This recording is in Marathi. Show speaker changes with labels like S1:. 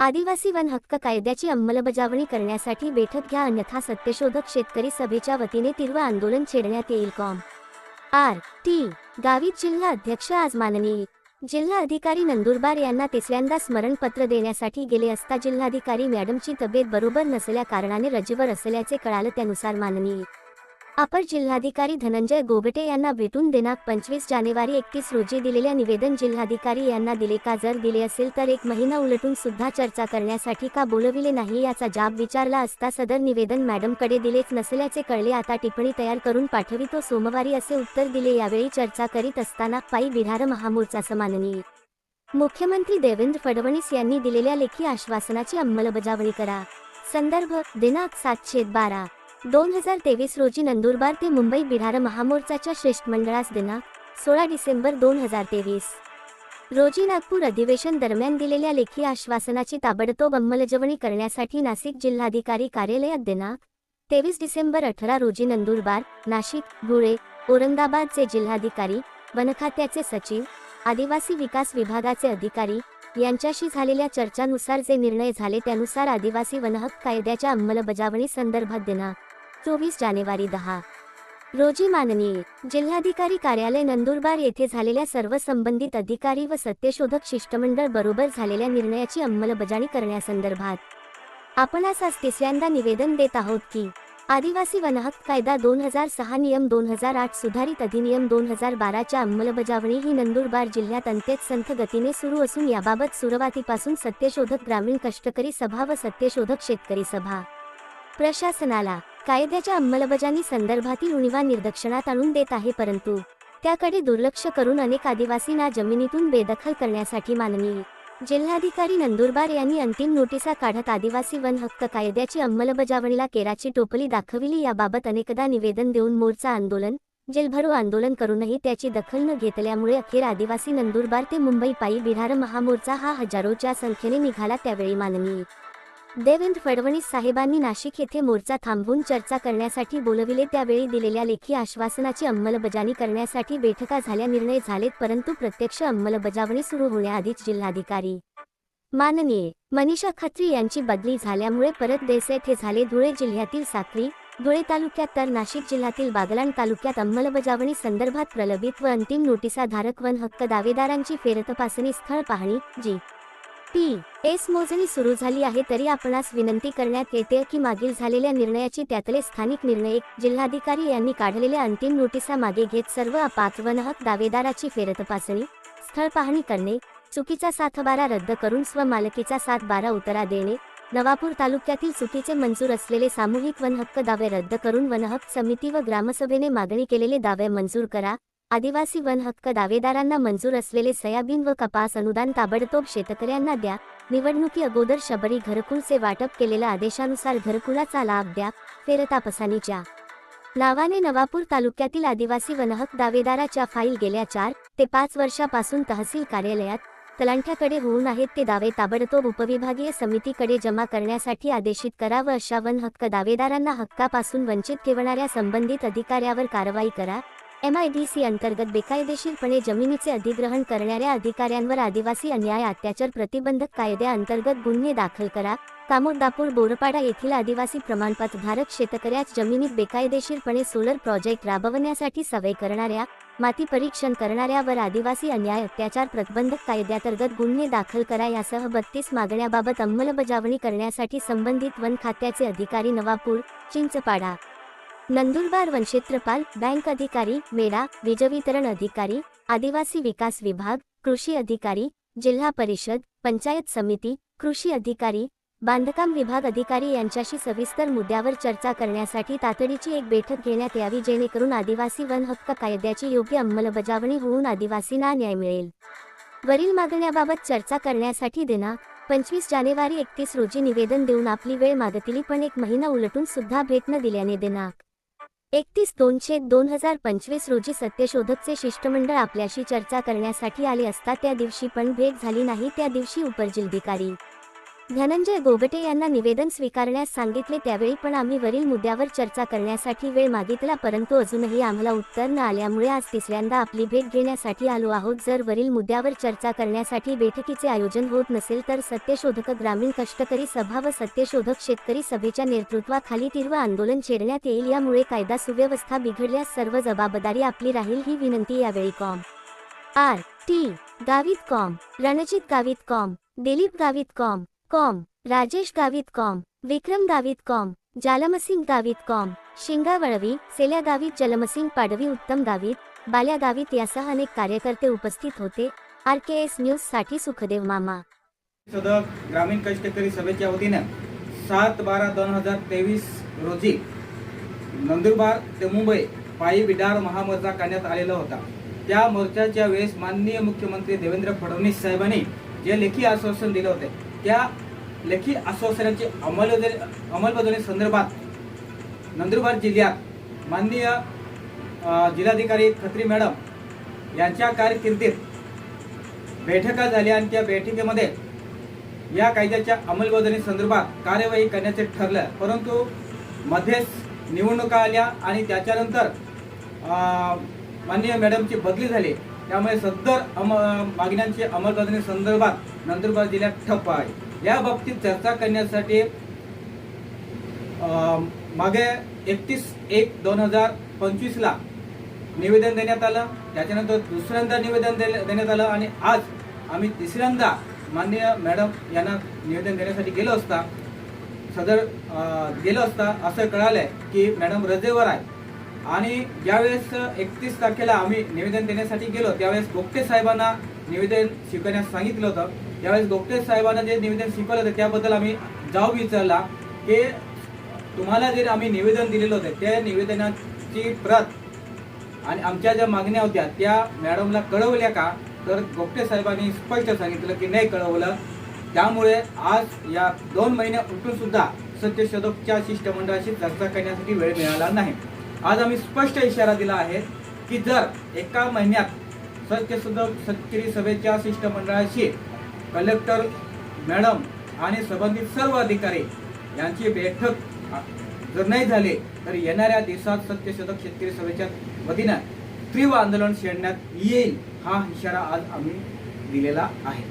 S1: आदिवासी वन हक्क कायद्याची अंमलबजावणी करण्यासाठी बैठक घ्या अन्यथा सत्यशोधक शेतकरी सभेच्या वतीने तीव्र आंदोलन छेडण्यात येईल. कॉम. आर. टी. गावित जिल्हा अध्यक्ष आज माननीय जिल्हा अधिकारी नंदुरबार यांना तिसऱ्यांदा स्मरणपत्र देण्यासाठी गेले असता जिल्हाधिकारी मॅडमची तब्येत बरोबर नसल्या कारणाने रजेवर असल्याचे कळालं त्यानुसार माननीय अपर जिल्हाधिकारी धनंजय गोबटे यांना भेटून दिनांक पंचवीस जानेवारी एकतीस रोजी दिलेल्या निवेदन जिल्हाधिकारी यांना दिले का जर दिले असेल तर एक महिना उलटून सुद्धा चर्चा करण्यासाठी का बोलविले नाही याचा जाब विचारला असता सदर निवेदन मॅडमकडे दिलेच नसल्याचे कळले. आता टिप्पणी तयार करून पाठवितो सोमवारी असे उत्तर दिले. यावेळी चर्चा करीत असताना पायी बिहार महामोर्चा समाननीय मुख्यमंत्री देवेंद्र फडणवीस यांनी दिलेल्या लेखी आश्वासनाची अंमलबजावणी करा. संदर्भ दिनांक सातशे बारा. दोन हजार तेवीस रोजी नंदुरबार ते मुंबई बिहार महामोर्चाच्या शिष्टमंडळास दिना सोळा डिसेंबर दोन हजार तेवीस. रोजी नागपूर अधिवेशन दरम्यान दिलेल्या लेखी आश्वासनाची ताबडतोब अंमलबजावणी करण्यासाठी नाशिक जिल्हाधिकारी कार्यालयात देना तेवीस डिसेंबर अठरा रोजी नंदुरबार नाशिक धुळे औरंगाबादचे जिल्हाधिकारी वनखात्याचे सचिव आदिवासी विकास विभागाचे अधिकारी यांच्याशी झालेल्या चर्चानुसार जे निर्णय झाले त्यानुसार आदिवासी वनहक कायद्याच्या अंमलबजावणी संदर्भात दिनांक चोवीस जानेवारी दहा. रोजी माननीय जिल्हाधिकारी कार्यालय नंदुरबार येथे झालेल्या सर्व संबंधित अधिकारी व सत्यशोधक शिष्टमंडळ बरोबर झालेल्या निर्णयाची अंमलबजावणी करण्यासंदर्भात आपणास आज तिसऱ्यांदा निवेदन देत आहोत की आदिवासी वनहक्क कायदा दोन हजार सहा नियम दोन हजार आठ सुधारित अधिनियम दोन हजार बाराच्या अंमलबजावणी ही नंदुरबार जिल्ह्यात अंत्यत संथ गतीने सुरू असून याबाबत सुरुवातीपासून सत्यशोधक ग्रामीण कष्टकरी सभा व सत्यशोधक शेतकरी सभा. प्रशासनाला कायद्याच्या अंमलबजावणी संदर्भातील उणीवा निर्दक्षणात आणून देत आहे परंतु त्याकडे दुर्लक्ष करून अनेक आदिवासींना जमिनीतून बेदखल करण्यासाठी माननीय जिल्हाधिकारी नंदुरबार यांनी अंतिम नोटिसा काढत आदिवासी वन हक्क कायद्याची अंमलबजावणीला केराची टोपली दाखविली. याबाबत अनेकदा निवेदन देऊन मोर्चा आंदोलन जेलभरो आंदोलन करूनही त्याची दखल न घेतल्यामुळे अखेर आदिवासी नंदुरबार ते मुंबई पायी बिहार महामोर्चा हा हजारोच्या संख्येने निघाला. त्यावेळी माननीय देवेंद्र फडणवीस साहेबांनी नाशिक येथे मोर्चा थांबवून चर्चा करण्यासाठी बोलविले. त्यावेळी दिलेल्या लेखी आश्वासनाची अंमलबजावणी करण्यासाठी बैठका झाल्या. निर्णय झालेत परंतु प्रत्यक्ष अंमलबजावणी सुरू होण्याआधीच जिल्हाधिकारी माननीय मनीषा खत्री यांची बदली झाल्यामुळे परत देसाई येथे झाले. धुळे जिल्ह्यातील साक्री धुळे तालुक्यात तर नाशिक जिल्ह्यातील बागलाण तालुक्यात अंमलबजावणी संदर्भात प्रलंबित व अंतिम नोटिसा धारक वन हक्क दावेदारांची फेरतपासणी स्थळ पाहणी. जी. पी एस मोजणी सुरू झाली आहे तरी आपणास विनंती करण्यात येते की मागील झालेल्या निर्णयाची त्यातले स्थानिक निर्णय जिल्हाधिकारी यांनी काढलेल्या अंतिम नोटिसा मागे घेत सर्व अपात्रवनहक दावेदाराची फेरतपासणी स्थळ पाहणी करणे चुकीचा सातबारा रद्द करून स्वमालकीचा सात बारा देणे नवापूर तालुक्यातील चुकीचे मंजूर असलेले सामूहिक वनहक्क दावे रद्द करून वनहक्क समिती व ग्रामसभेने मागणी केलेले दावे मंजूर करा आदिवासी वन हक्क दावेदारांना मंजूर असलेले सोयाबीन व कपास अनुदान ताबडतोब शेतकऱ्यांना द्या. निवडणुकी अगोदर शबरी घरकुलचे वाटप केलेल्या आदेशानुसार घरकुलाचा लाभ द्या. फेरतापसानीच्या नावाने नवापूर तालुक्यातील आदिवासी वनहक दावेदाराच्या फाईल गेल्या चार ते पाच वर्षापासून तहसील कार्यालयात तलांठ्याकडे होऊन आहेत. ते दावे ताबडतोब उपविभागीय समितीकडे जमा करण्यासाठी आदेशित करा व अशा वन हक्क दावेदारांना हक्कापासून वंचित ठेवणाऱ्या संबंधित अधिकाऱ्यावर कारवाई करा. एमआयडीसी अंतर्गत बेकायदेशीरपणे जमिनीचे अधिग्रहण करणाऱ्या अधिकाऱ्यांवर आदिवासी अन्याय अत्याचार प्रतिबंधक कायद्याअंतर्गत गुन्हे दाखल करा. कामोदापूर बोरपाडा येथील आदिवासी प्रमाणपत्रधारक शेतकऱ्याच जमिनीत बेकायदेशीरपणे सोलर प्रोजेक्ट राबवण्यासाठी सवय करणाऱ्या माती परीक्षण करणाऱ्यावर आदिवासी अन्याय अत्याचार प्रतिबंधक कायद्यातर्गत गुन्हे दाखल करा यासह बत्तीस मागण्याबाबत अंमलबजावणी करण्यासाठी संबंधित वन खात्याचे अधिकारी नवापूर चिंचपाडा. नंदुरबार वनक्षेत्रपाल बँक अधिकारी मेळा वीजवितरण अधिकारी आदिवासी विकास विभाग कृषी अधिकारी जिल्हा परिषद पंचायत समिती कृषी अधिकारी बांधकाम विभाग अधिकारी यांच्याशी सविस्तर मुद्द्यावर चर्चा करण्यासाठी तातडीची एक बैठक घेण्यात यावी जेणेकरून आदिवासी वन हक्क कायद्याची योग्य अंमलबजावणी होऊन आदिवासींना न्याय मिळेल. वरील मागण्याबाबत चर्चा करण्यासाठी देना पंचवीस जानेवारी एकतीस रोजी निवेदन देऊन आपली वेळ मागतली पण एक महिना उलटून सुद्धा भेट न दिल्याने दिनांक एकतीस दोनशे दोन हजार पंचवीस रोजी सत्यशोधकचे शिष्टमंडळ आपल्याशी चर्चा करण्यासाठी आले असता त्या दिवशी पण भेट झाली नाही त्या दिवशी उपजिल्हाधिकारी धनंजय गोगटे यांना निवेदन स्वीकारण्यास सांगितले त्यावेळी पण आम्ही वरील मुद्द्यावर चर्चा करण्यासाठी वेळ मागितला परंतु अजूनही आम्हाला उत्तर न आल्यामुळे आज तिसऱ्यांदा आपली भेट घेण्यासाठी आलो आहोत. जर वरील मुद्द्यावर चर्चा करण्यासाठी बैठकीचे आयोजन होत नसेल तर सत्यशोधक ग्रामीण कष्टकरी सभा व सत्यशोधक शेतकरी सभेच्या नेतृत्वाखाली तीव्र आंदोलन छेडण्यात येईल. यामुळे कायदा सुव्यवस्था बिघडल्यास सर्व जबाबदारी आपली राहील ही विनंती यावेळी Com. R. T. Gavit Com. Ranjit Gavit Com. Dilip Gavit Com. Com Rajesh Gavit Com Vikram Gavit Com Jalamsing Gavit Com Shinga Valvi Selya Gavit Jalamsing Padvi Uttam Gavit Balya Gavit यासह अनेक कार्यकर्ते उपस्थित होते. आर के एस न्यूजसाठी सुखदेव मामा.
S2: सदक ग्रामीण कष्टकरी सभेच्या वतीनं सात बारा दोन हजार तेवीस रोजी नंदुरबार ते मुंबई पायी विडार महामोर्चा काढण्यात आलेला होता. त्या मोर्चाच्या वेळेस माननीय मुख्यमंत्री देवेंद्र फडणवीस साहेबांनी जे लेखी आश्वासन दिले होते त्या लेखी आश्वासनाची अंमलबजावणी अंमलबजावणी संदर्भात नंदुरबार जिल्ह्यात माननीय जिल्हाधिकारी खत्री मॅडम यांच्या कारकिर्दीत बैठका झाल्या आणि त्या बैठकीमध्ये या कायद्याच्या अंमलबजावणी संदर्भात कार्यवाही करण्याचे ठरलं. परंतु मध्येच निवडणुका आल्या आणि त्याच्यानंतर माननीय मॅडमची बदली झाली. त्यामुळे सदर अम मागण्यांची अंमलबजावणी संदर्भात नंदुरबार जिल्ह्यात ठप्प आहे. या बाबतीत चर्चा करण्यासाठी मागे एकतीस एक दोन हजार पंचवीसला निवेदन देण्यात आलं. त्याच्यानंतर दुसऱ्यांदा निवेदन देण्यात आलं आणि आज आम्ही तिसऱ्यांदा माननीय मॅडम यांना निवेदन देण्यासाठी गेलो असता सदर गेलो असता असं कळालंय की मॅडम रजेवर आहे आणि ज्यावेळेस एकतीस तारखेला आम्ही निवेदन देण्यासाठी गेलो त्यावेळेस गोगटे साहेबांना निवेदन स्वीकारण्यास सांगितलं होतं. यावेळेस गोगटे साहेबांना जे निवेदन शिकवलं होतं त्याबद्दल आम्ही जाऊ विचारला की तुम्हाला जे आम्ही निवेदन दिलेलं होतं त्या निवेदनाची प्रत आणि आमच्या ज्या मागण्या होत्या त्या मॅडमला कळवल्या का? तर गोपटे साहेबांनी स्पष्ट सांगितलं की नाही कळवलं. त्यामुळे आज या दोन महिने उठून सुद्धा सत्यशोधकच्या शिष्टमंडळाशी चर्चा करण्यासाठी वेळ मिळाला नाही. आज आम्ही स्पष्ट इशारा दिला आहे की जर एका महिन्यात सत्यशोधक शेतकरी सभेच्या शिष्टमंडळाशी कलेक्टर मॅडम आणि संबंधित सर्व अधिकारी यांची बैठक जर नाही झाले तर येणाऱ्या दिवसात सत्यशोधक शेतकरी सभेच्या वतीनं तीव्र आंदोलन छेडण्यात येईल हा इशारा आज आम्ही दिलेला आहे.